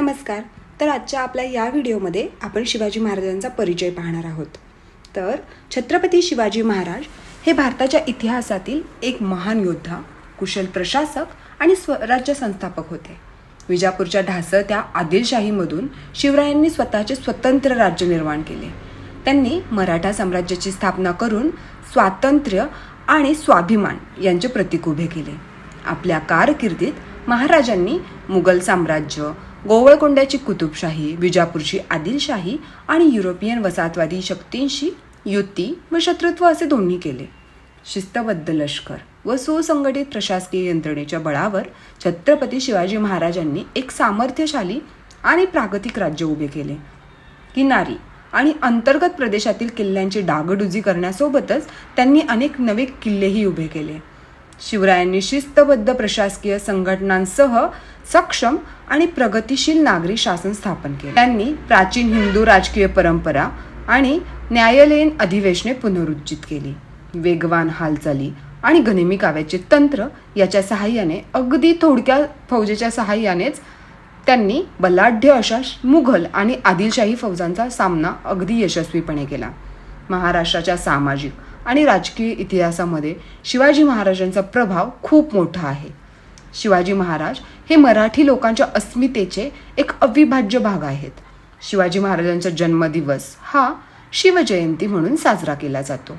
नमस्कार. तर आजच्या आपल्या या व्हिडिओमध्ये आपण शिवाजी महाराजांचा परिचय पाहणार आहोत. तर छत्रपती शिवाजी महाराज हे भारताच्या इतिहासातील एक महान योद्धा कुशल प्रशासक आणि स्वराज्य संस्थापक होते. विजापूरच्या ढासळत्या आदिलशाहीमधून शिवरायांनी स्वतःचे स्वतंत्र राज्य निर्माण केले. त्यांनी मराठा साम्राज्याची स्थापना करून स्वातंत्र्य आणि स्वाभिमान यांचे प्रतीक उभे केले. आपल्या कारकिर्दीत महाराजांनी मुघल साम्राज्य गोवळकोंड्याची कुतुबशाही विजापूरची आदिलशाही आणि युरोपियन वसाहतवादी शक्तींशी युती व शत्रुत्व असे दोन्ही केले. शिस्तबद्ध लष्कर व सुसंघटित प्रशासकीय यंत्रणेच्या बळावर छत्रपती शिवाजी महाराजांनी एक सामर्थ्यशाली आणि प्रागतिक राज्य उभे केले. किनारी आणि अंतर्गत प्रदेशातील किल्ल्यांची डागडुजी करण्यासोबतच त्यांनी अनेक नवे किल्लेही उभे केले. शिवरायांनी शिस्तबद्ध प्रशासकीय संघटनांसह सक्षम आणि प्रगतिशील नागरी शासन स्थापन केले. त्यांनी प्राचीन हिंदू राजकीय परंपरा आणि न्यायालयीन अधिवेशने पुनरुज्जीत केली. वेगवान हालचाली आणि गनिमी काव्याचे तंत्र याच्या सहाय्याने अगदी थोडक्या फौजेच्या सहाय्यानेच त्यांनी बलाढ्य अशा मुघल आणि आदिलशाही फौजांचा सामना अगदी यशस्वीपणे केला. महाराष्ट्राच्या सामाजिक आणि राजकीय इतिहासामध्ये शिवाजी महाराजांचा प्रभाव खूप मोठा आहे. शिवाजी महाराज हे मराठी लोकांच्या अस्मितेचे एक अविभाज्य भाग आहेत. शिवाजी महाराजांचा जन्मदिवस हा शिवजयंती म्हणून साजरा केला जातो.